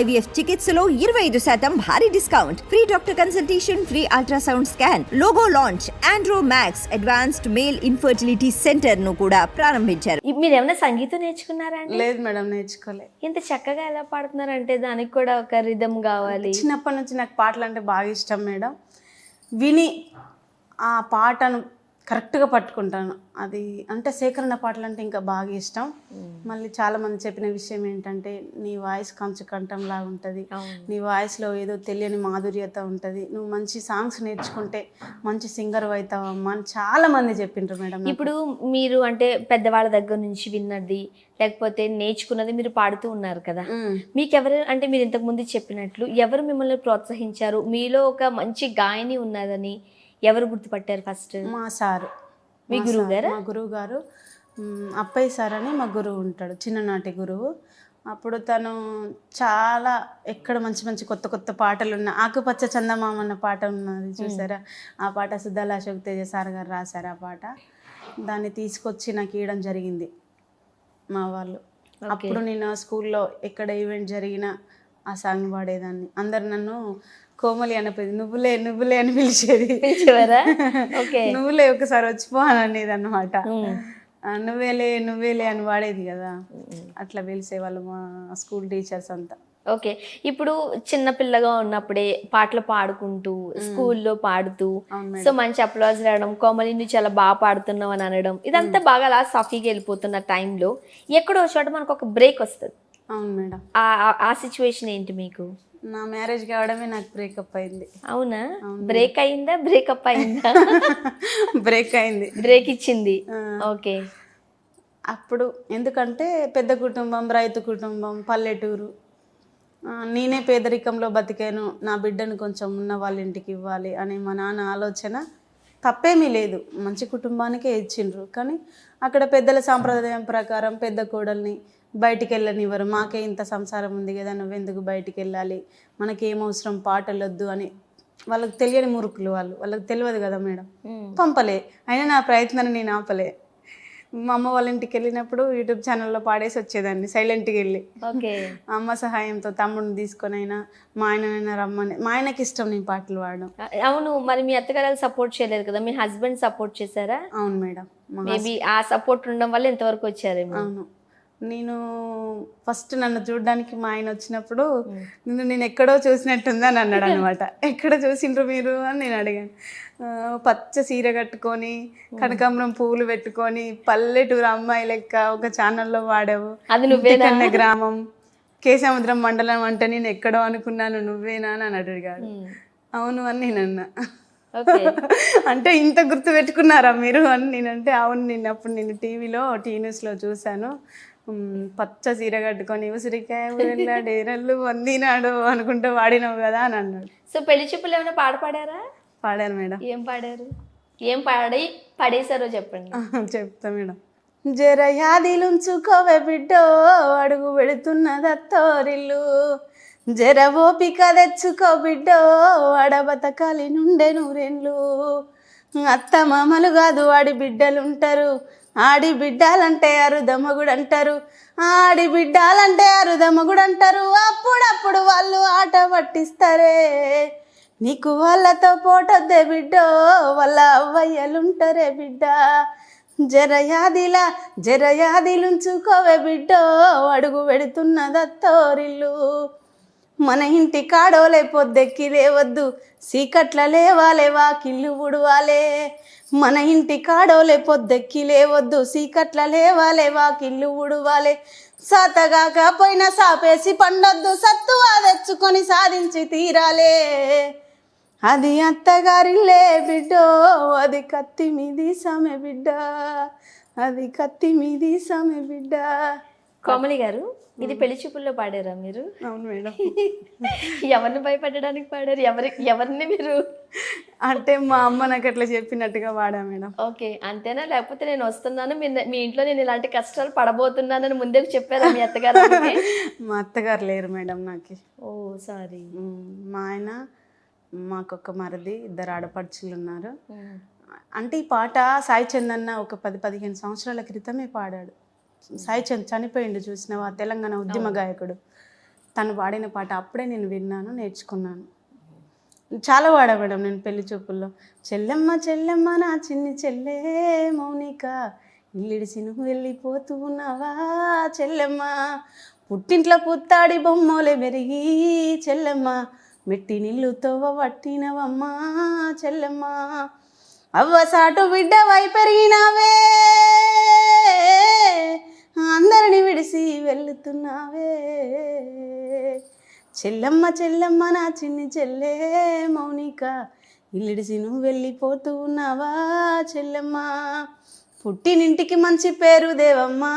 IVF చికిత్సలో ఇరవై ఐదు శాతం భారీ discount. Free doctor consultation free ultrasound scan logo launch Andro Max advanced male infertility సెంటర్ను కూడా ప్రారంభించారు. మీరు ఏమైనా సంగీతం నేర్చుకున్నారా అండి? లేదు మేడం నేర్చుకోలే. ఇంత చక్కగా ఎలా పాడుతున్నారంటే దానికి కూడా ఒక రిధం కావాలి. చిన్నప్పటి నుంచి నాకు పాటలు అంటే బాగా ఇష్టం మేడం. విని ఆ పాటను కరెక్ట్గా పట్టుకుంటాను. అది అంటే సేకరణ పాటలు అంటే ఇంకా బాగా ఇష్టం. మళ్ళీ చాలా మంది చెప్పిన విషయం ఏంటంటే నీ వాయిస్ కంచు కంఠంలా ఉంటుంది. నీ వాయిస్లో ఏదో తెలియని మాధుర్యత ఉంటుంది. నువ్వు మంచి సాంగ్స్ నేర్చుకుంటే మంచి సింగర్ అవుతావమ్మా అని చాలా మంది చెప్పిండ్రు మేడం. ఇప్పుడు మీరు అంటే పెద్దవాళ్ళ దగ్గర నుంచి విన్నది లేకపోతే నేర్చుకున్నది మీరు పాడుతూ ఉన్నారు కదా. మీకు ఎవరు అంటే మీరు ఇంతకు ముందు చెప్పినట్లు ఎవరు మిమ్మల్ని ప్రోత్సహించారు? మీలో ఒక మంచి గాయని ఉన్నదని ఎవరు గుర్తుపట్టారు ఫస్ట్ మా సారు. మీ గురువు గారా? మా గురువు గారు. అప్పయ్య సార్ అని మా గురువు ఉంటాడు చిన్ననాటి గురువు. అప్పుడు తను చాలా ఎక్కడ మంచి మంచి కొత్త కొత్త పాటలు ఉన్న ఆకుపచ్చ చందమామ అన్న పాట ఉన్నది చూసారా? ఆ పాట సుద్దాల అశోక్ తేజ సార్ గారు రాశారు ఆ పాట. దాన్ని తీసుకొచ్చి నాకు ఇవ్వడం జరిగింది మా వాళ్ళు. అప్పుడు నేను స్కూల్లో ఎక్కడ ఈవెంట్ జరిగినా ఆ సాంగ్ పాడేదాన్ని. అందరు నన్ను కోమలి అనిపోయింది నువ్వులే నువ్వులే అని పిలిచేది. నువ్వులే ఒకసారి వచ్చిపో అని అనేది అనమాట నువ్వేలే నువ్వేలే అని వాడేది కదా. అట్లా పిలిచేవాళ్ళు మా స్కూల్ టీచర్స్ అంతా. ఓకే. ఇప్పుడు చిన్న పిల్లగా ఉన్నప్పుడే పాటలు పాడుకుంటూ స్కూల్లో పాడుతూ సో మంచి అప్లాజ్ రావడం కోమలి నువ్వు చాలా బాగా పాడుతున్నావు అని అనడం ఇదంతా బాగా అలా సఫీగా వెళ్ళిపోతున్న టైంలో ఎక్కడో చోట మనకు ఒక బ్రేక్ వస్తుంది. అవును మేడం. ఆ- ఆ- ఆ సిచ్యువేషన్ ఏంటి మీకు? నా మ్యారేజ్ కావడమే నాకు బ్రేకప్ అయింది. అవునా? బ్రేక్ అయిందా? బ్రేకప్ అయిందా? బ్రేక్ అయింది. బ్రేక్ ఇచ్చింది. ఓకే. అప్పుడు ఎందుకంటే పెద్ద కుటుంబం రైతు కుటుంబం పల్లెటూరు. నేనే పేదరికంలో బతికాను. నా బిడ్డను కొంచెం ఉన్న వాళ్ళ ఇంటికి ఇవ్వాలి అనే మా నాన్న ఆలోచన తప్పేమీ లేదు. మంచి కుటుంబానికే ఇచ్చిండ్రు. కానీ అక్కడ పెద్దల సాంప్రదాయం ప్రకారం పెద్ద కోడల్ని బయటికి వెళ్ళనివ్వరు మాకే ఇంత సంసారం ఉంది కదా నువ్వెందుకు బయటికి వెళ్ళాలి మనకేం అవసరం? పాటలు వద్దు అని. వాళ్ళకి తెలియని మురుకులు వాళ్ళు. వాళ్ళకి తెలియదు కదా మేడం. పంపలే. అయినా నా ప్రయత్నాన్ని నేను ఆపలే. మా అమ్మ వాళ్ళ ఇంటికి వెళ్ళినప్పుడు యూట్యూబ్ ఛానల్లో పాడేసి వచ్చేదాన్ని సైలెంట్గా వెళ్ళి. ఓకే. అమ్మ సహాయంతో తమ్ముడిని తీసుకొని అయినా మా ఆయననైనా రమ్మని. మా ఆయనకి ఇష్టం నేను పాటలు పాడడం. అవును మరి మీ అత్తగారు సపోర్ట్ చేయలేదు కదా? మీ హస్బెండ్ సపోర్ట్ చేశారా? అవును మేడం. మేబీ ఆ సపోర్ట్ ఉండడం వల్ల ఎంతవరకు వచ్చారేమో. అవును. నేను ఫస్ట్ నన్ను చూడడానికి మా ఆయన వచ్చినప్పుడు నిన్ను నేను ఎక్కడో చూసినట్టుంది అని అన్నాడు అనమాట ఎక్కడ చూసిండ్రు మీరు అని నేను అడిగాను. పచ్చ చీర కట్టుకొని కనకాంబరం పువ్వులు పెట్టుకొని పల్లెటూరు అమ్మాయి లెక్క ఒక ఛానల్లో వాడావు. అది? ఇంటికన్న గ్రామం కేసముద్రం మండలం అంటే నేను ఎక్కడో అనుకున్నాను నువ్వేనా అని అడిగాడు అవును అని నేను అన్నా. అంటే ఇంత గుర్తు పెట్టుకున్నారా మీరు అని నేనంటే అవును నేను అప్పుడు నేను టీవీలో టీ న్యూస్లో చూశాను. పచ్చ చీర కట్టుకొని ఉసిరికాయ ఊరెళ్ళా డేరళ్ళు వందినాడు అనుకుంటూ వాడినావు కదా అని అన్నాడు. సో పెళ్ళి చూపులు ఏమైనా పాట పాడారా? పాడాను మేడం. ఏం పాడారు? ఏం పాడి పడేశారో చెప్పండి. చెప్తా మేడం. జర యాదిలుంచుకోవే బిడ్డో అడుగు పెడుతున్నదత్తోరిల్లు జర ఓపిక తెచ్చుకో బిడ్డో అడబతకాలి నుండే నూరెండ్లు అత్త మామలు కాదు ఆడి బిడ్డలుంటారు. ఆడి బిడ్డాలంటే అరుదమ్మగుడు అంటారు ఆడి బిడ్డాలంటే అరుదమ్మగుడు అంటారు అప్పుడప్పుడు వాళ్ళు ఆట పట్టిస్తారే. నీకు వాళ్ళతో పోటొద్దే బిడ్డో వాళ్ళ అవ్వయ్యలుంటారే బిడ్డ. జరయాదిలా జరయాదిలుంచుకోవే బిడ్డో అడుగు పెడుతున్నదత్తోరిల్లు మన ఇంటి కాడోలే పొద్దెక్కి లేవద్దు సీకట్ల లేవాలే వాకిల్లు ఉడవాలే మన ఇంటి కాడోలే పొద్దెక్కి లేవద్దు సీకట్ల లేవాలే వాకిల్లు ఉడవాలే సాతగాక పోయిన సాపేసి పండొద్దు సత్తువా తెచ్చుకొని సాధించి తీరాలే. అది అత్తగారిల్లే బిడ్డో అది కత్తి మీది సమె బిడ్డ. అది కత్తి మీది సమె బిడ్డ. కోమలి గారు ఇది పెళ్ళి చూపుల్లో పాడారా మీరు? అవును మేడం. ఎవరిని భయపెట్టడానికి పాడారు? ఎవరి ఎవరిని మీరు? అంటే మా అమ్మ నాకు అట్లా చెప్పినట్టుగా వాడా మేడం. ఓకే అంతేనా? లేకపోతే నేను వస్తున్నాను మీ ఇంట్లో నేను ఇలాంటి కష్టాలు పడబోతున్నానని ముందే చెప్పారా మీ అత్తగారు మా అత్తగారు లేరు మేడం నాకు. Oh sorry. మా ఆయన మాకొక మరిది ఇద్దరు ఆడపడుచులు ఉన్నారు. అంటే ఈ పాట సాయి చందన్న ఒక పది పదిహేను సంవత్సరాల క్రితమే పాడాడు. సాయి చంద్ చనిపోయిండు చూసినావా? తెలంగాణ ఉద్యమ గాయకుడు. తను పాడిన పాట అప్పుడే నేను విన్నాను నేర్చుకున్నాను. చాలా పాడా మేడం నేను పెళ్ళి చూపుల్లో. చెల్లెమ్మ చెల్లెమ్మ నా చిన్ని చెల్లె మౌనిక ఇల్లిడిసి నువ్వు వెళ్ళిపోతూ ఉన్నావా చెల్లెమ్మ పుట్టింట్లో పుత్తాడి బొమ్మలే మెరిగి చెల్లెమ్మ మెట్టి నీళ్ళుతో పట్టినవమ్మా చెల్లెమ్మ అవ్వ సాటు బిడ్డ వై పెరిగినావే అందరిని విడిసి వెళ్తున్నావే చెల్లెమ్మ చెల్లమ్మ నా చిన్ని చెల్లే మౌనిక ఇల్లిడిసి నువ్వు వెళ్ళిపోతూ ఉన్నావా చెల్లెమ్మ. పుట్టినింటికి మంచి పేరు దేవమ్మా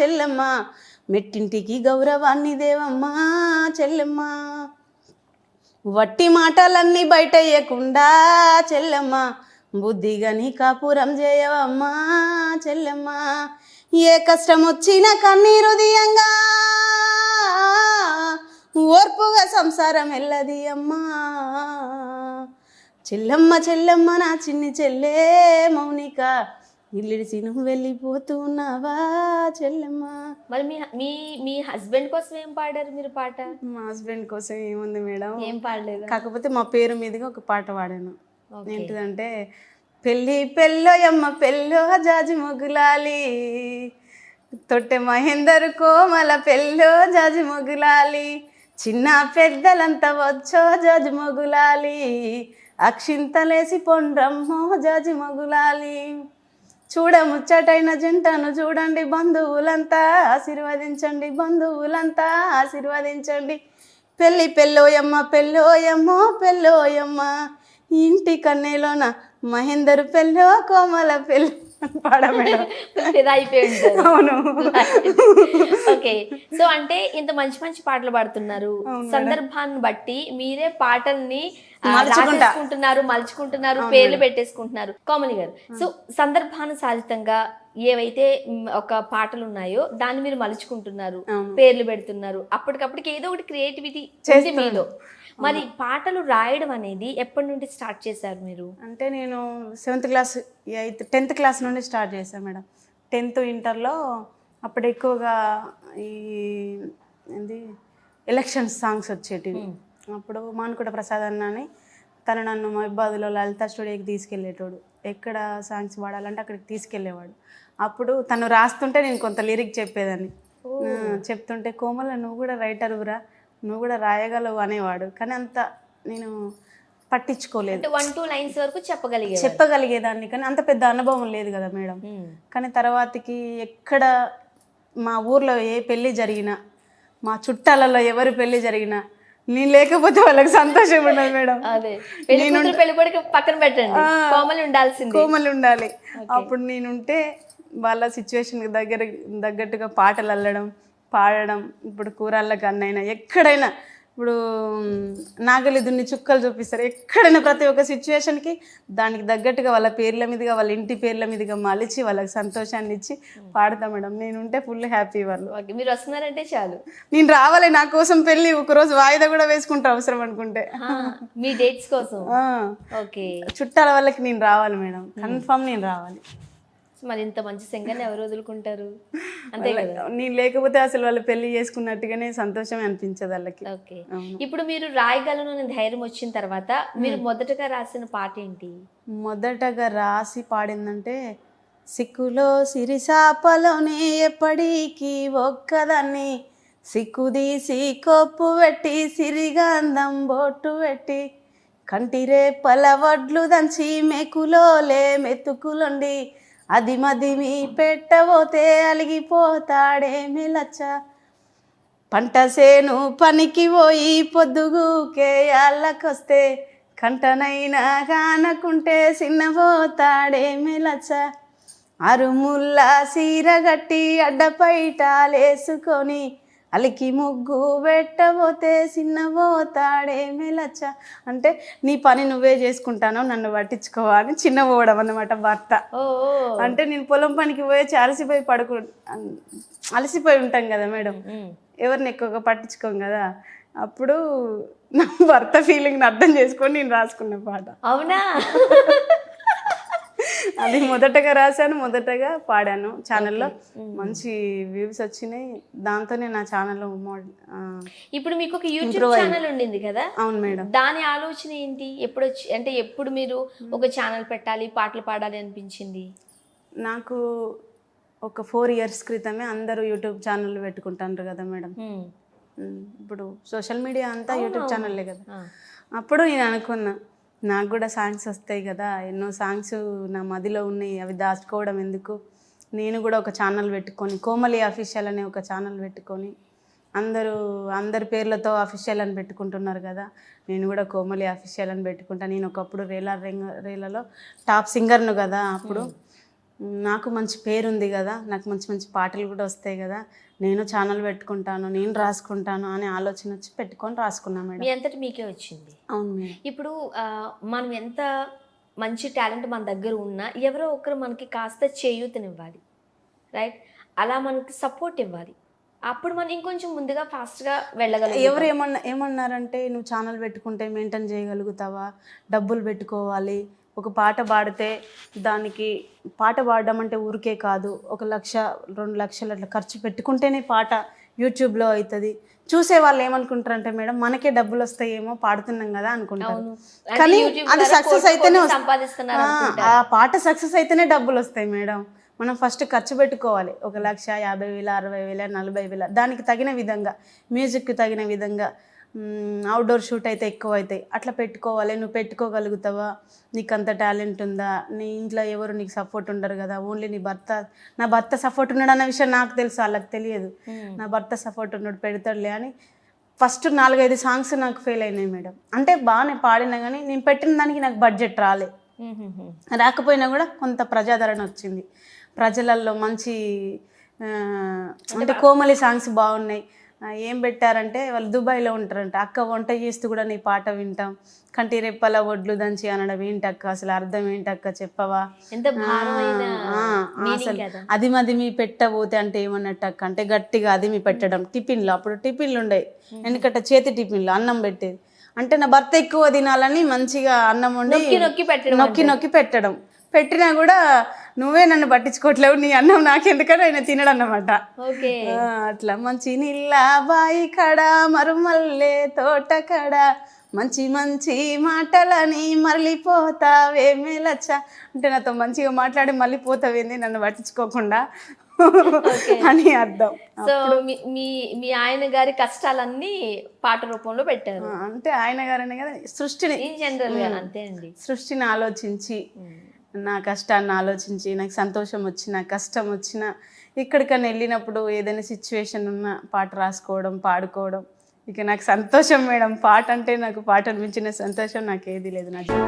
చెల్లమ్మ. మెట్టింటికి గౌరవాన్ని దేవమ్మా చెల్లమ్మ. వట్టి మాటలన్నీ బయట వేయకుండా చెల్లెమ్మ. బుద్ధిగా నీ కాపురం చేయవమ్మా చెల్లమ్మ. ఏ కష్టం వచ్చినా కన్నీరు దియంగా ఓర్పుగా సంసారం వెళ్ళది అమ్మా. చెల్లెమ్మ చెల్లెమ్మ నా చిన్ని చెల్లె మౌనిక. ఇల్లిడిసి నువ్వు వెళ్ళిపోతూ ఉన్నావా చెల్లెమ్మ? మరి మీ మీ మీ హస్బెండ్ కోసం ఏం పాడారు మీరు పాట? మా హస్బెండ్ కోసం ఏముంది మేడం? ఏం పాడలేదు. కాకపోతే మా పేరు మీదుగా ఒక పాట పాడాను. ఏంటిదంటే పెళ్ళి పెళ్ళోయమ్మ పెళ్ళో జాజి మొగులాలి. తొట్టె మహేందర్ కోమల పెళ్ళో జాజి మొగులాలి. చిన్న పెద్దలంతా వచ్చో జాజి మొగులాలి. అక్షింతలేసి పొండ్రమ్మో జాజి మొగులాలి. చూడ ముచ్చటైన జంటను చూడండి బంధువులంతా ఆశీర్వదించండి బంధువులంతా ఆశీర్వదించండి. పెళ్ళి పెళ్ళోయమ్మ పెళ్ళోయమ్మో పెళ్ళోయమ్మ ఇంటి కన్నెలోన మహేందర్ పెళ్ళో కోమల పెళ్ళి అవును. ఓకే. సో అంటే ఇంత మంచి మంచి పాటలు పాడుతున్నారు. సందర్భాన్ని బట్టి మీరే పాటల్ని ఆ, రాసేసుకుంటున్నారు మలుచుకుంటున్నారు పేర్లు పెట్టేసుకుంటున్నారు. కామని గారు. సో సందర్భానుసారితంగా ఏవైతే ఒక పాటలు ఉన్నాయో దాన్ని మీరు మలుచుకుంటున్నారు పేర్లు పెడుతున్నారు. అప్పటికప్పటికి ఏదో ఒకటి క్రియేటివిటీ ఉంది మీలో. మరి పాటలు రాయడం అనేది ఎప్పటి నుండి స్టార్ట్ చేశారు మీరు? అంటే నేను seventh class eighth tenth class నుండి స్టార్ట్ చేశాను మేడం. టెన్త్ ఇంటర్లో అప్పుడు ఎక్కువగా ఈ ఏంది ఎలక్షన్ సాంగ్స్ వచ్చేటివి. అప్పుడు మానుకోట ప్రసాద్ అన్న అని తను నన్ను మహిబాద్లో లలిత స్టూడియోకి తీసుకెళ్ళేటోడు. ఎక్కడ సాంగ్స్ పాడాలంటే అక్కడికి తీసుకెళ్ళేవాడు. అప్పుడు తను రాస్తుంటే నేను కొంత లిరిక్ చెప్పేదాన్ని. చెప్తుంటే కోమల నువ్వు కూడా రైటరురా నువ్వు కూడా రాయగలవు అనేవాడు. కానీ అంత నేను పట్టించుకోలేదు. వన్ టూ లైన్స్ వరకు చెప్పగలిగారు చెప్పగలిగేదాన్ని. కానీ అంత పెద్ద అనుభవం లేదు కదా మేడం. మ్. కానీ తర్వాతకి ఎక్కడ మా ఊర్లో ఏ పెళ్ళి జరిగినా మా చుట్టాలలో ఎవరి పెళ్ళి జరిగినా నేను లేకపోతే వాళ్ళకి సంతోషం ఉండదు మేడం. అదే. పెళ్ళి కూతురు పెళ్ళి కొడుకు పక్కన పెట్టండి. కోమలి ఉండాల్సింది. కోమలు ఉండాలి. అప్పుడు నేనుంటే వాళ్ళ సిచ్యువేషన్కి దగ్గర తగ్గట్టుగా పాటలు అల్లడం పాడడం ఇప్పుడు కూరళ్ళకి అన్నైనా ఎక్కడైనా ఇప్పుడు నాగలి దున్ని చుక్కలు చూపిస్తారు. ఎక్కడైనా ప్రతి ఒక్క సిచ్యువేషన్కి దానికి తగ్గట్టుగా వాళ్ళ పేర్ల మీదుగా వాళ్ళ ఇంటి పేర్ల మీదుగా మలిచి వాళ్ళకి సంతోషాన్ని ఇచ్చి పాడతా మేడం. నేనుంటే ఫుల్ హ్యాపీ వాళ్ళు. ఓకే మీరు వస్తున్నారంటే చాలు. నేను రావాలి నా కోసం పెళ్ళి ఒకరోజు వాయిదా కూడా వేసుకుంటా అవసరం అనుకుంటే. మీ డేట్స్ కోసం. ఓకే చుట్టాల వాళ్ళకి నేను రావాలి మేడం. కన్ఫామ్ నేను రావాలి. మరి ఇంత మంచి సింగర్ని ఎవరు వదులుకుంటారు? అంతే కదా? నేను లేకపోతే అసలు వాళ్ళు పెళ్ళి చేసుకున్నట్టుగానే సంతోషమే అనిపించదు వాళ్ళకి. ఓకే. ఇప్పుడు మీరు రాయగలను అనే ధైర్యం వచ్చిన తర్వాత మీరు మొదటగా రాసిన పాట ఏంటి? మొదటగా రాసి పాడిందంటే సిక్కులో సిరిసాపలోనే ఎప్పటికీ ఒక్కదాన్ని. సిక్కుదీసి కొప్పు పెట్టి సిరిగంధం బొట్టు పెట్టి కంటిరే పలవడ్లు దంచి మెకులోలే మెతుకులుండి. అది మదిమి పెట్టబోతే అలిగిపోతాడే మెలచ్చ. పంట సేను పనికి పోయి పొద్దుగుకే అల్లకొస్తే కంటనైనా కానకుంటే సిన్నపోతాడే మెలచ్చ. అరుముల్లా సీర గట్టి అడ్డపైటాలేసుకొని అలికి ముగ్గు పెట్టబోతే చిన్నపోతాడే మెలచ్చ. అంటే నీ పని నువ్వే చేసుకుంటానో నన్ను పట్టించుకోవా అని చిన్నపోవడం అన్నమాట భర్త. అంటే నేను పొలం పనికి పోయి అలసిపోయి పడుకు అలసిపోయి ఉంటాం కదా మేడం. ఎవరిని ఎక్కువగా పట్టించుకోం కదా. అప్పుడు నా భర్త ఫీలింగ్ని అర్థం చేసుకొని నేను రాసుకున్న పాట. అవునా? అది మొదటగా రాశాను మొదటగా పాడాను ఛానల్లో. మంచి వ్యూస్ వచ్చినాయి. దాంతోనే నా ఛానల్ ఇప్పుడు మీకు ఒక యూట్యూబ్ ఛానల్ ఉండింది కదా? అవును మేడం. దాని ఆలోచన ఏంటి? ఎప్పుడు అంటే ఎప్పుడు మీరు ఒక ఛానల్ పెట్టాలి పాటలు పాడాలి అనిపించింది? నాకు ఒక ఫోర్ ఇయర్స్ క్రితమే అందరూ యూట్యూబ్ ఛానల్ పెట్టుకుంటారు కదా మేడం. ఇప్పుడు సోషల్ మీడియా అంతా యూట్యూబ్ ఛానల్లే కదా. అప్పుడు నేను అనుకున్నా నాకు కూడా సాంగ్స్ వస్తాయి కదా ఎన్నో సాంగ్స్ నా మదిలో ఉన్నాయి అవి దాచుకోవడం ఎందుకు? నేను కూడా ఒక ఛానల్ పెట్టుకొని కోమలి అఫీషియల్ అనే ఒక ఛానల్ పెట్టుకొని అందరూ అందరి పేర్లతో అఫీషియల్ అని పెట్టుకుంటున్నారు కదా నేను కూడా కోమలి అఫీషియల్ అని పెట్టుకుంటా. నేను ఒకప్పుడు రేలా రింగ రేలలో టాప్ సింగర్ను కదా అప్పుడు. నాకు మంచి పేరు ఉంది కదా నాకు మంచి మంచి పాటలు కూడా వస్తాయి కదా నేను ఛానల్ పెట్టుకుంటాను నేను రాసుకుంటాను అనే ఆలోచన వచ్చి పెట్టుకొని రాసుకున్నా మేడం. మీ అంతటి మీకే వచ్చింది. అవును మేడం. ఇప్పుడు మనం ఎంత మంచి టాలెంట్ మన దగ్గర ఉన్నా ఎవరో ఒకరు మనకి కాస్త చేయూతనివ్వాలి రైట్ అలా మనకి సపోర్ట్ ఇవ్వాలి. అప్పుడు మనం ఇంకొంచెం ముందుగా ఫాస్ట్గా వెళ్ళగలం ఎవరు ఏమన్నా ఏమన్నారంటే నువ్వు ఛానల్ పెట్టుకుంటే మెయింటైన్ చేయగలుగుతావా? డబ్బులు పెట్టుకోవాలి. ఒక పాట పాడితే దానికి పాట పాడడం అంటే ఊరికే కాదు. ఒక లక్ష రెండు లక్షలు అట్లా ఖర్చు పెట్టుకుంటేనే పాట యూట్యూబ్లో అవుతుంది. చూసే వాళ్ళు ఏమనుకుంటారంటే మేడం మనకే డబ్బులు వస్తాయేమో పాడుతున్నాం కదా అనుకుంటారు. అంటే కానీ అది సక్సెస్ అయితేనే ఆ పాట సక్సెస్ అయితేనే డబ్బులు వస్తాయి మేడం. మనం ఫస్ట్ ఖర్చు పెట్టుకోవాలి. ఒక లక్ష యాభై వేల అరవై వేల నలభై వేల. దానికి తగిన విధంగా మ్యూజిక్కి తగిన విధంగా అవుట్డోర్ షూట్ అయితే ఎక్కువ అవుతాయి అట్లా పెట్టుకోవాలి. నువ్వు పెట్టుకోగలుగుతావా? నీకు అంత టాలెంట్ ఉందా? నీ ఇంట్లో ఎవరు నీకు సపోర్ట్ ఉండరు కదా? ఓన్లీ నీ భర్త నా భర్త సపోర్ట్ ఉన్నాడు అన్న విషయం నాకు తెలుసు. వాళ్ళకి తెలియదు. నా భర్త సపోర్ట్ ఉన్నాడు పెడతాడులే అని. ఫస్ట్ నాలుగైదు సాంగ్స్ నాకు ఫెయిల్ అయినాయి మేడం. అంటే బాగానే పాడినా కానీ నేను పెట్టిన దానికి నాకు బడ్జెట్ రాలే. రాకపోయినా కూడా కొంత ప్రజాదరణ వచ్చింది. ప్రజలల్లో మంచి అంటే కోమలి సాంగ్స్ బాగున్నాయి. ఏం పెట్టారంటే వాళ్ళు దుబాయ్లో ఉంటారంట. అక్క వంట చేస్తూ కూడా నీ పాట వింటాం. కంటి రెప్పల ఒడ్లు దంచి అనడం ఏంటక్క? అసలు అర్థం ఏంటక్క? చెప్పవా? అసలు. అది మది మీ పెట్టబోతే అంటే ఏమన్నట్టు అక్క అంటే గట్టిగా అది మీ పెట్టడం. టిఫిన్లు అప్పుడు టిఫిన్లు ఉండేవి ఎందుకంటే చేతి టిఫిన్లు అన్నం పెట్టేది. అంటే నా భర్త ఎక్కువ తినాలని మంచిగా అన్నం వండి నొక్కి నొక్కి పెట్టడం నొక్కి నొక్కి పెట్టడం. పెట్టినా కూడా నువ్వే నన్ను పట్టించుకోవట్లేవు నీ అన్నం నాకెందుకని ఆయన తినడు అన్నమాట అట్లా మంచి నీళ్ళ బాయి కడ మరుమల్లే తోట కడ మంచి మంచి మాటలని మరలిపోతావే మేలచ్చ అంటే నాతో మంచిగా మాట్లాడి మళ్ళీ పోతావేంది నన్ను పట్టించుకోకుండా అని అర్థం. సో మీ మీ ఆయన గారి కష్టాలన్నీ పాట రూపంలో పెట్టారు. అంటే ఆయన గారనే కదా సృష్టిని ఇన్ జనరల్గా అంతే అండి. సృష్టిని ఆలోచించి నా కష్టాన్ని ఆలోచించి నాకు సంతోషం వచ్చిన కష్టం వచ్చిన ఎక్కడికైనా వెళ్ళినప్పుడు ఏదైనా సిచ్యువేషన్ ఉన్న పాట రాసుకోవడం పాడుకోవడం ఇక నాకు సంతోషం మేడం. పాట అంటే నాకు పాట అనిపించిన సంతోషం నాకు ఏది లేదు నాకు